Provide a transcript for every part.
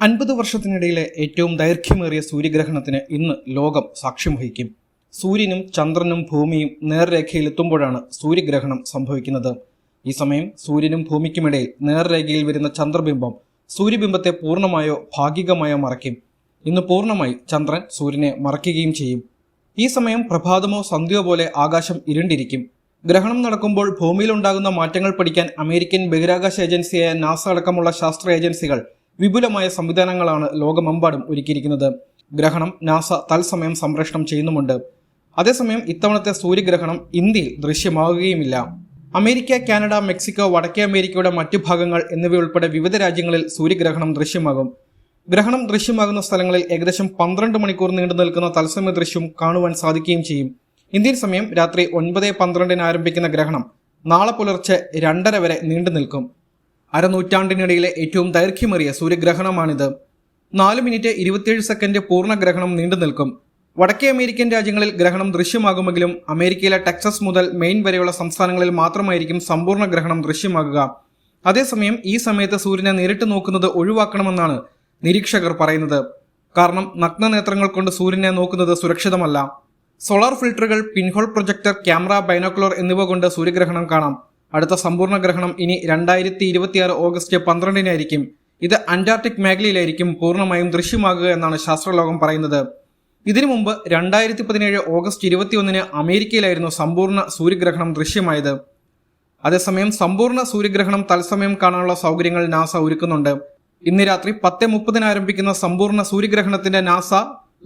അൻപത് വർഷത്തിനിടയിലെ ഏറ്റവും ദൈർഘ്യമേറിയ സൂര്യഗ്രഹണത്തിന് ഇന്ന് ലോകം സാക്ഷ്യം വഹിക്കും. സൂര്യനും ചന്ദ്രനും ഭൂമിയും നേർരേഖയിലെത്തുമ്പോഴാണ് സൂര്യഗ്രഹണം സംഭവിക്കുന്നത്. ഈ സമയം സൂര്യനും ഭൂമിക്കുമിടയിൽ നേർരേഖയിൽ വരുന്ന ചന്ദ്രബിംബം സൂര്യബിംബത്തെ പൂർണമായോ ഭാഗികമായോ മറയ്ക്കും. ഇന്ന് പൂർണമായി ചന്ദ്രൻ സൂര്യനെ മറയ്ക്കുകയും ചെയ്യും. ഈ സമയം പ്രഭാതമോ സന്ധ്യയോ പോലെ ആകാശം ഇരുണ്ടിരിക്കും. ഗ്രഹണം നടക്കുമ്പോൾ ഭൂമിയിലുണ്ടാകുന്ന മാറ്റങ്ങൾ പഠിക്കാൻ അമേരിക്കൻ ബഹിരാകാശ ഏജൻസിയായ നാസ അടക്കമുള്ള ശാസ്ത്ര ഏജൻസികൾ വിപുലമായ സംവിധാനങ്ങളാണ് ലോകമെമ്പാടും ഒരുക്കിയിരിക്കുന്നത്. ഗ്രഹണം നാസ തത്സമയം സംപ്രേഷണം ചെയ്യുന്നുമുണ്ട്. അതേസമയം ഇത്തവണത്തെ സൂര്യഗ്രഹണം ഇന്ത്യയിൽ ദൃശ്യമാവുകയുമില്ല. അമേരിക്ക കാനഡ മെക്സിക്കോ വടക്കേ അമേരിക്കയുടെ മറ്റു ഭാഗങ്ങൾ എന്നിവയുൾപ്പെടെ വിവിധ രാജ്യങ്ങളിൽ സൂര്യഗ്രഹണം ദൃശ്യമാകും. ഗ്രഹണം ദൃശ്യമാകുന്ന സ്ഥലങ്ങളിൽ ഏകദേശം പന്ത്രണ്ട് മണിക്കൂർ നീണ്ടു നിൽക്കുന്ന തത്സമയ ദൃശ്യം കാണുവാൻ സാധിക്കുകയും ചെയ്യും. ഇന്ത്യൻ സമയം രാത്രി ഒൻപത് പന്ത്രണ്ടിന് ആരംഭിക്കുന്ന ഗ്രഹണം നാളെ പുലർച്ചെ രണ്ടര വരെ നീണ്ടു നിൽക്കും. അരനൂറ്റാണ്ടിനിടയിലെ ഏറ്റവും ദൈർഘ്യമേറിയ സൂര്യഗ്രഹണമാണിത്. നാല് മിനിറ്റ് ഇരുപത്തിയേഴ് സെക്കൻഡ് പൂർണഗ്രഹണം നീണ്ടു നിൽക്കും. വടക്കേ അമേരിക്കൻ രാജ്യങ്ങളിൽ ഗ്രഹണം ദൃശ്യമാകുമെങ്കിലും അമേരിക്കയിലെ ടെക്സസ് മുതൽ മെയിൻ വരെയുള്ള സംസ്ഥാനങ്ങളിൽ മാത്രമായിരിക്കും സമ്പൂർണ ഗ്രഹണം ദൃശ്യമാകുക. അതേസമയം ഈ സമയത്ത് സൂര്യനെ നേരിട്ട് നോക്കുന്നത് ഒഴിവാക്കണമെന്നാണ് നിരീക്ഷകർ പറയുന്നത്. കാരണം നഗ്നനേത്രങ്ങൾ കൊണ്ട് സൂര്യനെ നോക്കുന്നത് സുരക്ഷിതമല്ല. സോളാർ ഫിൽട്ടറുകൾ പിൻഹോൾ പ്രൊജക്ടർ ക്യാമറ ബൈനോക്കുലർ എന്നിവ കൊണ്ട് സൂര്യഗ്രഹണം കാണാം. അടുത്ത സമ്പൂർണ ഗ്രഹണം ഇനി രണ്ടായിരത്തി ഇരുപത്തിയാറ് ഓഗസ്റ്റ് പന്ത്രണ്ടിനായിരിക്കും. ഇത് അന്റാർട്ടിക് മേഖലയിലായിരിക്കും പൂർണമായും ദൃശ്യമാകുക എന്നാണ് ശാസ്ത്രലോകം പറയുന്നത്. ഇതിനു മുമ്പ് രണ്ടായിരത്തി പതിനേഴ് ഓഗസ്റ്റ് ഇരുപത്തിയൊന്നിന് അമേരിക്കയിലായിരുന്നു സമ്പൂർണ സൂര്യഗ്രഹണം ദൃശ്യമായത്. അതേസമയം സമ്പൂർണ സൂര്യഗ്രഹണം തത്സമയം കാണാനുള്ള സൗകര്യങ്ങൾ നാസ ഒരുക്കുന്നുണ്ട്. ഇന്ന് രാത്രി പത്ത് മുപ്പതിന് ആരംഭിക്കുന്ന സമ്പൂർണ സൂര്യഗ്രഹണത്തിന്റെ നാസ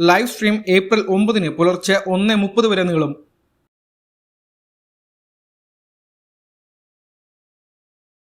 ലൈവ് സ്ട്രീം ഏപ്രിൽ ഒമ്പതിന് പുലർച്ചെ ഒന്ന് മുപ്പത് വരെ നീളും.